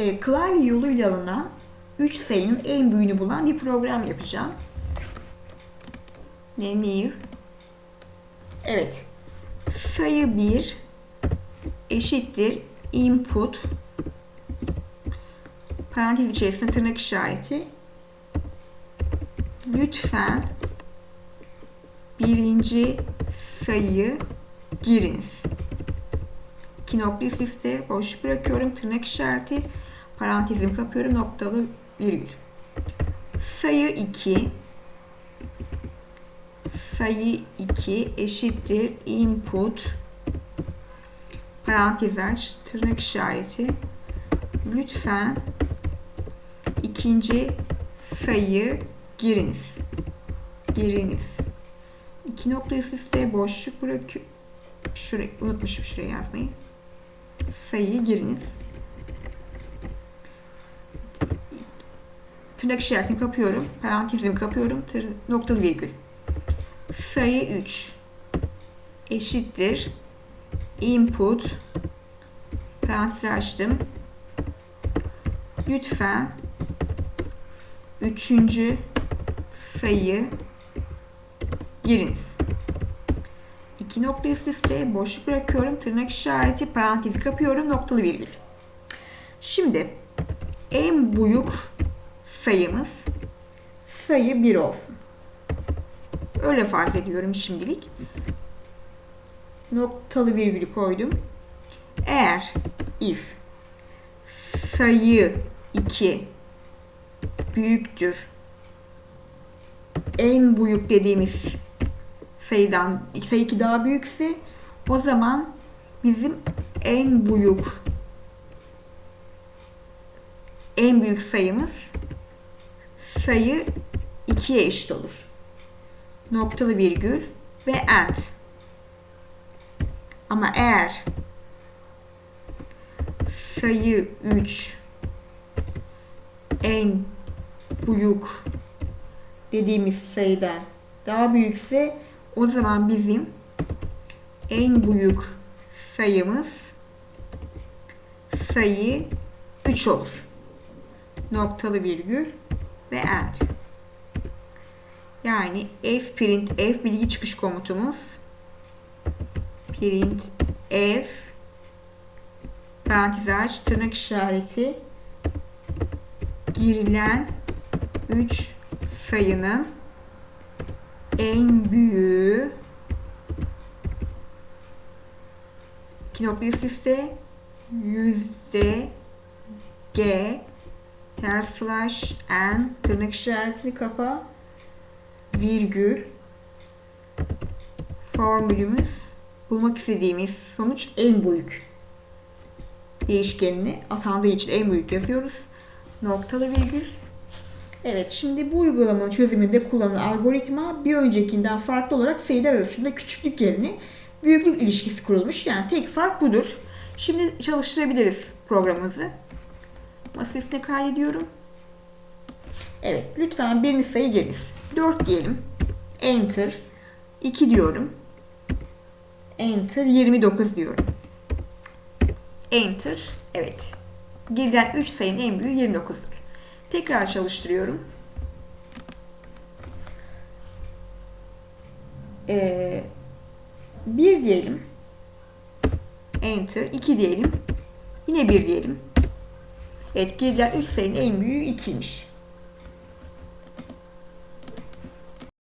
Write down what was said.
e, klavye yoluyla alınan 3 sayının en büyüğünü bulan bir program yapacağım. Ne new? Evet. Sayı 1 eşittir input parantez içerisinde tırnak işareti lütfen birinci sayıyı giriniz. İki nokta üst boşluk bırakıyorum. Tırnak işareti parantezimi kapıyorum. Noktalı virgül. Sayı 2 sayı 2 eşittir input parantez aç tırnak işareti lütfen ikinci sayıyı giriniz. Giriniz. İki nokta üst üste boşluk bırakıyorum. Şurayı unutmuşum şuraya yazmayı. Sayıyı giriniz. Tırnak işaretini kapıyorum. Parantezimi kapıyorum. Tır, noktalı virgül. Sayı 3 eşittir input parantez açtım. Lütfen üçüncü sayıyı giriniz. İki nokta üst üste boşluk bırakıyorum. Tırnak işareti parantezi kapıyorum. Noktalı virgül. Şimdi en büyük sayımız sayı 1 olsun. Öyle farz ediyorum şimdilik. Noktalı virgülü koydum. Eğer if sayı 2 büyüktür en büyük dediğimiz sayıdan sayı 2 daha büyükse o zaman bizim en büyük en büyük sayımız sayı 2'ye eşit olur. Noktalı virgül ve and. Ama eğer sayı 3 en büyük dediğimiz sayıdan daha büyükse o zaman bizim en büyük sayımız sayı 3 olur. Noktalı virgül ve and. Yani f print f bilgi çıkış komutumuz. Print f. Parantez aç tırnak işareti. Girilen 3 sayının en büyüğü. İki nokta üst üste yüzde g ters slash n tırnak işaretini kapa virgül formülümüz bulmak istediğimiz sonuç en büyük değişkenini atandığı için en büyük yazıyoruz. Noktalı virgül. Evet şimdi bu uygulamanın çözümünde kullanılan algoritma bir öncekinden farklı olarak sayılar arasında küçüklük yerine büyüklük ilişkisi kurulmuş. Yani tek fark budur. Şimdi çalıştırabiliriz programımızı. Masa üstüne kaydediyorum. Evet lütfen birinci sayı giriniz. 4 diyelim. Enter. 2 diyorum. Enter 29 diyorum. Enter. Evet. Girilen 3 sayının en büyüğü 29'dur. Tekrar çalıştırıyorum. Ee, 1 diyelim. Enter. 2 diyelim. Yine 1 diyelim. Evet girilen 3 sayının en büyüğü 2'ymiş.